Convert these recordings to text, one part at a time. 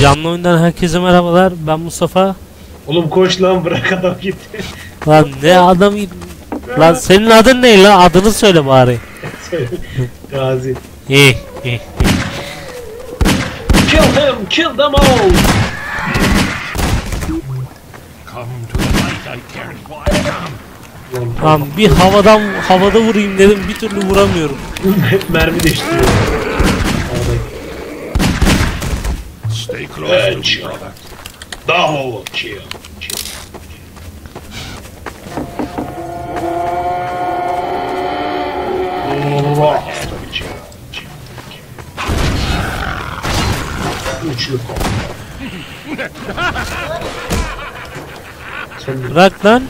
Canlı oyundan herkese merhabalar. Ben Mustafa. Oğlum koş lan bırak adam gitti. Lan ne adam Lan senin adın ne lan? Adını söyle bari. Gazi. İyi, iyi. Kill him, kill them all. Come to the light, I can't quiet down. Lan bir havadan havada vurayım dedim bir türlü vuramıyorum. Hep mermi değiştiriyor. Havadayım. Stay close to me, Headshot. brother. Double kill. kill. Oh, kill, kill, kill. Üçlü kom. Sen Bırak lan.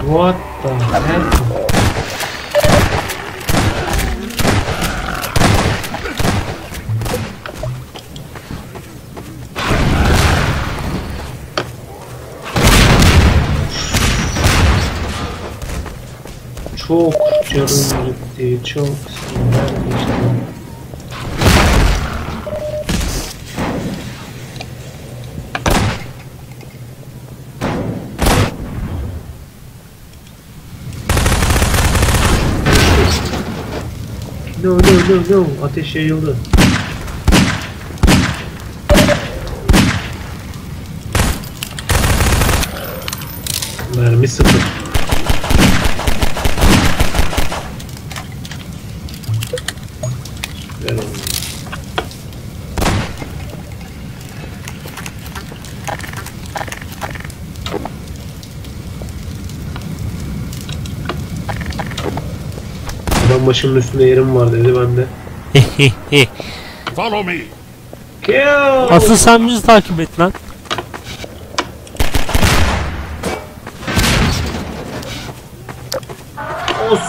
What the hell? Çok canım gitti, çok sinirlenmiştim. No no no no ateş yayıldı. Mermi sıfır. Adam başımın üstünde yerim var dedi ben de. Follow me. Kill! Asıl sen bizi takip et lan. Os!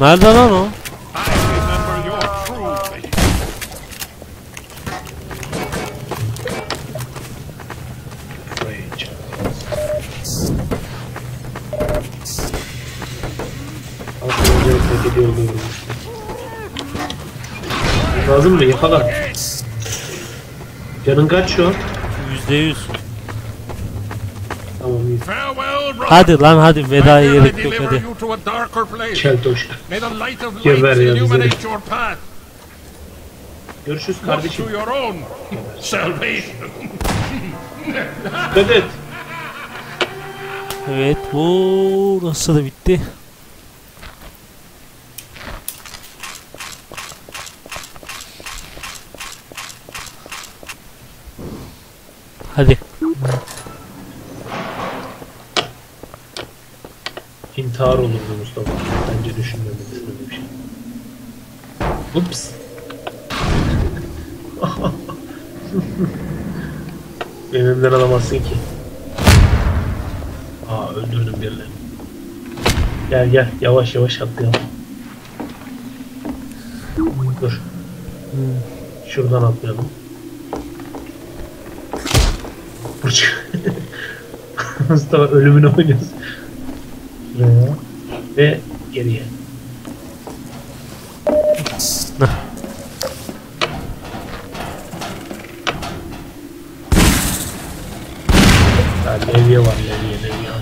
Nerede lan o? Oluyorum. Lazım mı? Yakala. Canın kaç şu an? Yüzde yüz. Tamam iyi. Hadi lan hadi vedaya gerek yok hadi. of Geber ya bize. Görüşürüz kardeşim. Dikkat et. Evet bu nasıl da bitti. Hadi. İntihar olurdu Mustafa. Bence düşünmemeli böyle bir şey. Ups. Benim elimden alamazsın ki. Aa öldürdüm birilerini. Gel gel yavaş yavaş atlayalım. Dur. Şuradan atlayalım. Burç. Mustafa ölümünü oynuyoruz. Şuraya. Ve geriye.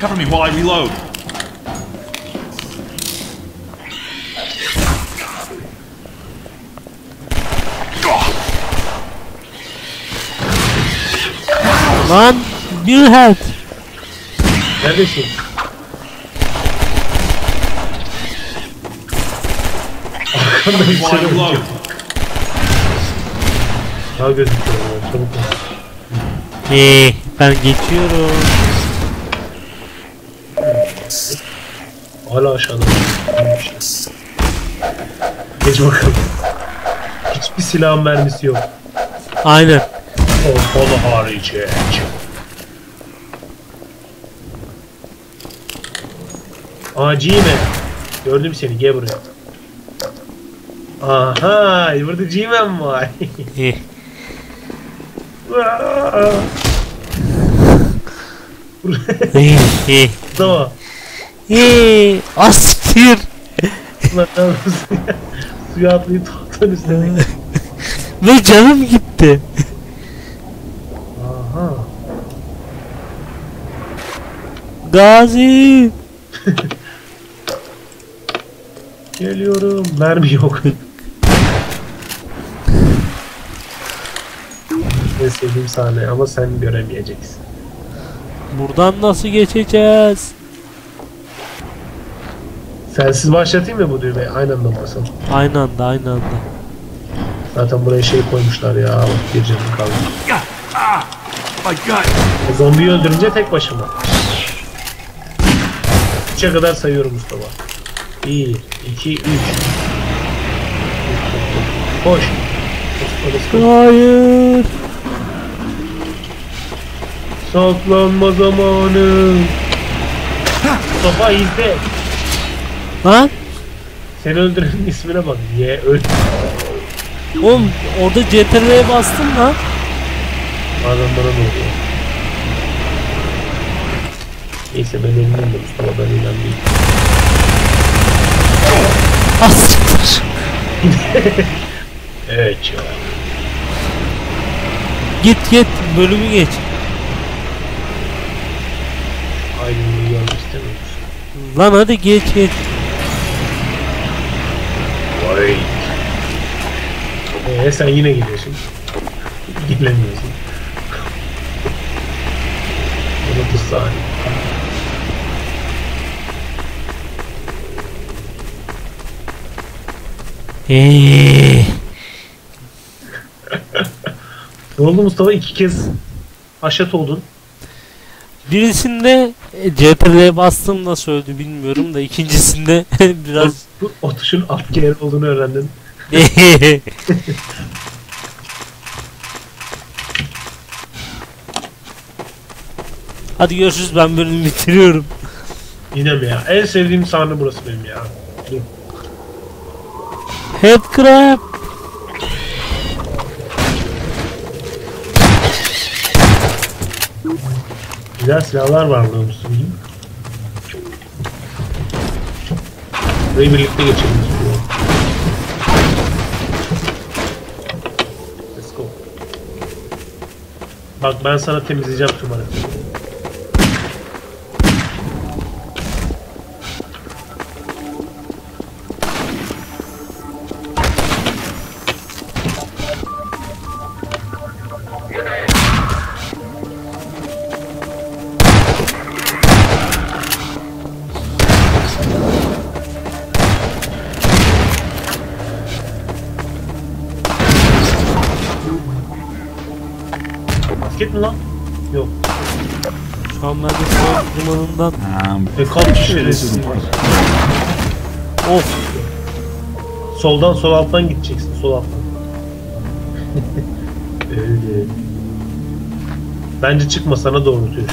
Cover me while I reload. Lan bir head. Neredesin? Reload. yok. Daha gözüküyor. ya, Çabuk ol. Ee, ben geçiyorum. Hala aşağıda. Geç bakalım. Hiçbir silahın mermisi yok. Aynen. Pompalı hariç. Mi? Gördüm seni gel buraya. Aha burada G-Man var. Mustafa Eee astir. Ulan yalnız suya atlayıp tahtanın üstüne. Ve canım gitti. Aha. Gazi. Geliyorum. Mermi yok. en sevdiğim sahne ama sen göremeyeceksin. Buradan nasıl geçeceğiz? Sensiz başlatayım mı bu düğmeyi? Aynı anda mı basalım? Aynı anda aynı anda. Zaten buraya şey koymuşlar ya. Bak bir canım kaldı. O zombiyi öldürünce tek başıma. Üçe kadar sayıyorum Mustafa. Bir, iki, üç. Koş. Hayır. Saklanma zamanı. Mustafa izle. Lan Seni öldürenin ismine bak. Ye öl. oğlum orada CTRL'ye bastım lan. Bazen bana ne oluyor? Neyse ben elimden de Mustafa ben elimden Astir. Evet ya. Git git bölümü geç. Aydınlığı görmek istemiyoruz. Lan hadi geç geç. Vay. Ee, sen yine gidiyorsun. Gidemiyorsun. 30 saniye. Eee. Ne oldu Mustafa? iki kez haşat oldun. Birisinde CTRL'ye bastım nasıl öldü bilmiyorum da ikincisinde biraz Bu, o tuşun alt kere olduğunu öğrendin. Hadi görüşürüz ben bölümü bitiriyorum. Yine mi ya? En sevdiğim sahne burası benim ya. Dur. Headcrab. Güzel silahlar var burada Mustafa. Burayı birlikte geçelim. Let's go. Bak ben sana temizleyeceğim tüm haritayı. Basket mi lan? Yok. Şu an ben de sol dumanından Um, E kaç şerefsiz. of Soldan sol alttan gideceksin. Sol alttan. Öyle. Bence çıkma sana doğrultuyor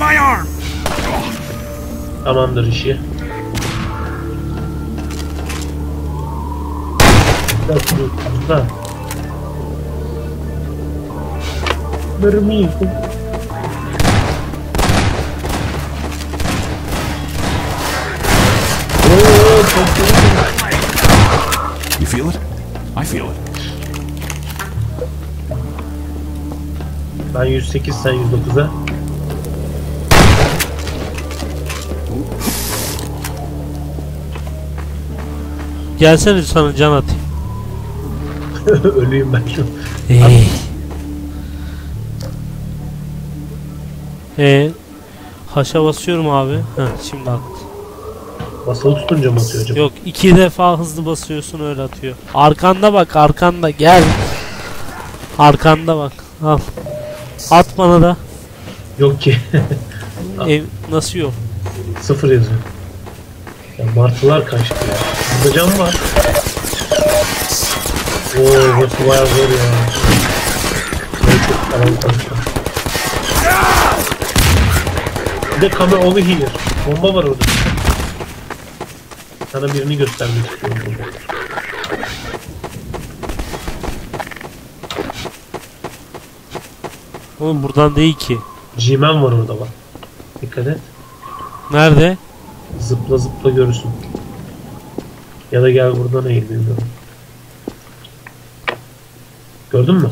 my arm. Tamamdır işi. Biraz dur, İyi. You feel it? I feel it. Ben 108 sen 109'a. gelsene sana can atayım. Öleyim ben şu. Ey. Ee, haşa basıyorum abi. Heh, şimdi at. Basılı tutunca mı atıyor acaba? Yok iki defa hızlı basıyorsun öyle atıyor. Arkanda bak arkanda gel. Arkanda bak. Al. At bana da. Yok ki. Ev, nasıl yok? Sıfır yazıyor. Ya martılar kaçtı ya. Burada cam var. Oo burası bayağı zor ya. Burayı çok karanlık de kamera over here. Bomba var orada. Sana birini göstermek istiyorum. Oğlum buradan değil ki. G-Man var orada bak. Dikkat et. Nerede? Zıpla zıpla görürsün. Ya da gel buradan eğil bilmiyorum. Gördün mü?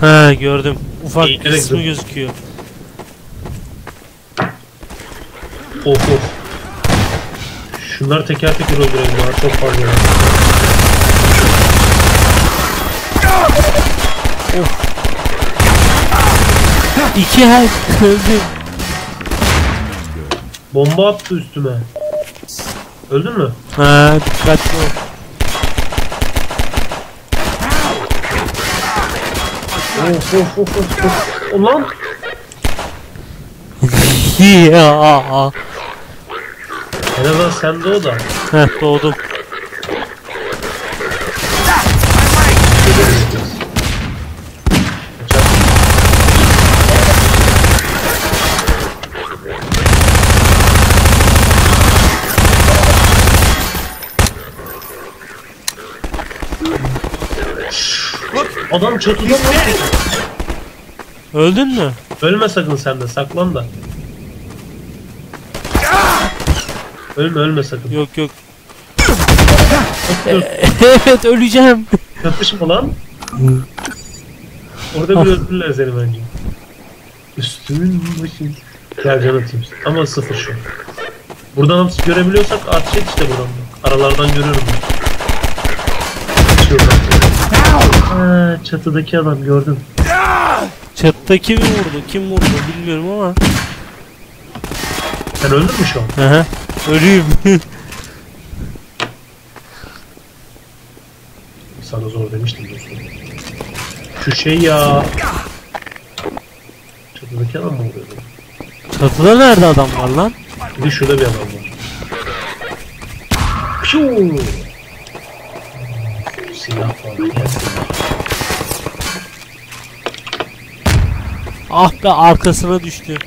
Ha gördüm. Ufak İyi, kısmı gözüküyor. Of of. Şunları teker teker öldürelim ya. Çok fazla. ya. İki her öldüm. Bomba attı üstüme. Öldün mü? Ha dikkatli ol. Of of of of. of. Ulan ya. En azından sende o da. Heh doğdum. Adam çatıda mı? Öldün mü? Ölme sakın sen de saklan da. Ölme ölme sakın. Yok yok. Evet öleceğim. Çatışma lan. Orada bir öldürürler seni bence. Üstümün başım. Gel can atayım. Ama sıfır şu. an. Buradan hapis görebiliyorsak at çek işte buradan. Aralardan görüyorum ben. Şuradan. Çatıdaki adam gördüm. Çattaki mi vurdu? Kim vurdu bilmiyorum ama. Sen öldün mü şu an? Aha. Ölüyüm. Sana zor demiştim dostum. Şu şey ya. Çatıdaki adam mı oluyordu? Çatıda nerede adam var lan? Bir de şurada bir adam var. Piu! Silah falan gelsin. Ah be arkasına düştü.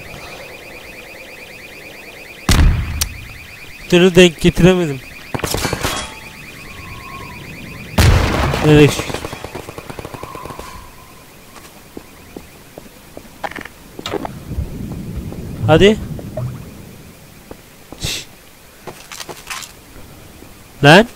Türlü denk getiremedim. Şu- Hadi. Şş. Lan.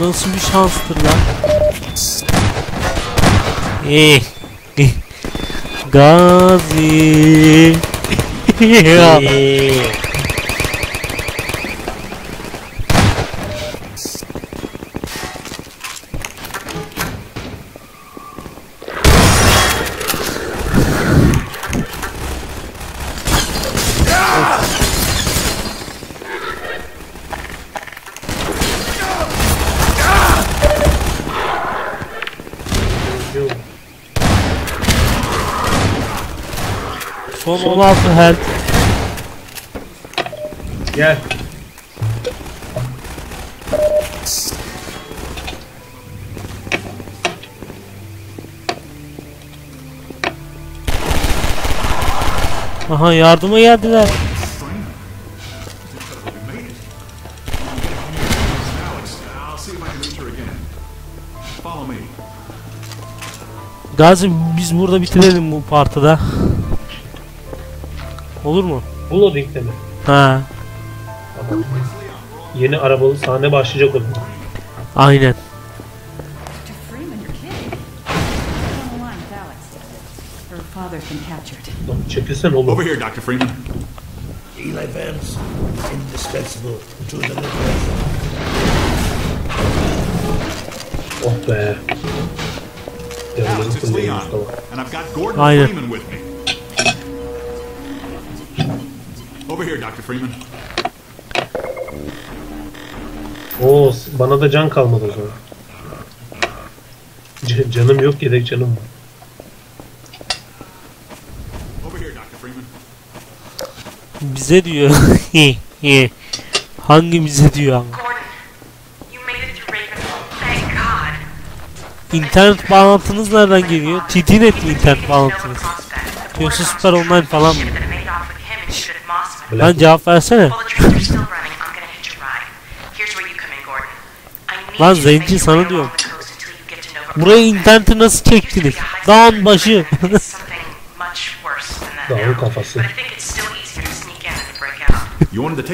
Nasıl bir şanstır lan? Eh. eh. Gazi. Ya. Son 16 health. Gel. Aha yardıma geldiler. Gazi biz burada bitirelim bu partıda. Olur mu? Bu loading'de mi? Ha, Tamam. Yeni arabalı sahne başlayacak o zaman. aynen. Lan çekilsen oğlum. Over here, Dr. Freeman. Eli Vance, indispensable to the Liberation. Oh be. Alex, it's Leon. And I've got Gordon Aynen. Freeman with me. Over here, Dr. Freeman. Oo, bana da can kalmadı o zaman. C- canım yok yedek canım var. Over here, Dr. Freeman. Bize diyor. Hangi bize diyor ama. İnternet bağlantınız nereden geliyor? TTNet mi internet bağlantınız? Yoksa Süper Online falan mı? Lan cevap versene. Lan zenci sana diyorum. Buraya interneti nasıl çektiniz? Dağın başı. Dağın kafası.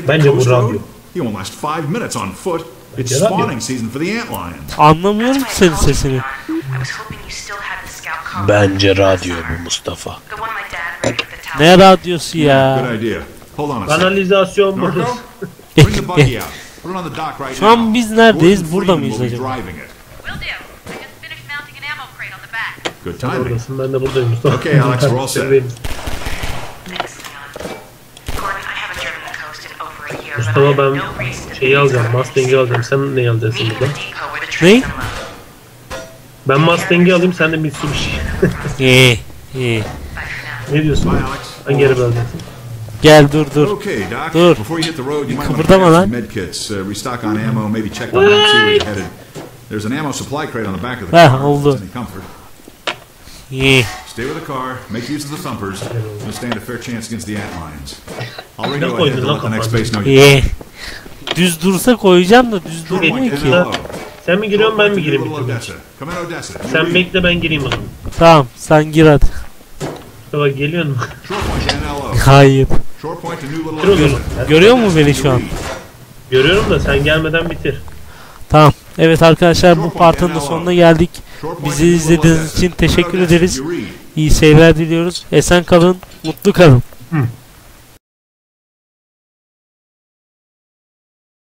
Bence bu radyo. You won't last five minutes on foot. It's spawning season for the antlions. Anlamıyorum ki senin sesini. Bence radyo bu Mustafa. Ne radyosu ya? Good idea. Hold on a second. Kanalizasyon burası. Norco, bring the buggy out. Put it on the dock right Şu an now. biz neredeyiz? Gordon Burada Freeman mıyız will be acaba? driving it. Will do. I just finished mounting an ammo crate on the back. Good Sen timing. oradasın ben de buradayım Mustafa. Okay, Alex, we're all set. Benim. Mustafa ben şeyi alacağım, Mustang'i alacağım. Sen ne alacaksın burada? Ne? Ben Mustang'i alayım, sen de Mitsubishi. İyi. iyi. ne diyorsun? Bye, Alex. Hangi araba alacaksın? Gel dur dur. Okay, Doc. Dur. Before you hit the road, you might want to kıpırdama grab lan. some med kits, uh, restock on ammo, maybe check the map, see where you're headed. There's an ammo supply crate on the back of the Heh, car. oldu. it's Any comfort. İyi. Stay with the car, make use of the thumpers, and stand a fair chance against the antlions. I'll radio Ne ahead koydun to let the next base know you. Düz dursa koyacağım da düz durmuyor ki. Sen mi giriyorsun ben mi gireyim? Sen bekle ben gireyim o zaman. Tamam sen gir hadi. Mustafa geliyor mu? Hayır. O zaman. Görüyor mu beni şu an? Görüyorum da sen gelmeden bitir. Tamam. Evet arkadaşlar bu partın da sonuna geldik. Bizi izlediğiniz için teşekkür ederiz. İyi seyirler diliyoruz. Esen kalın, mutlu kalın. Hı.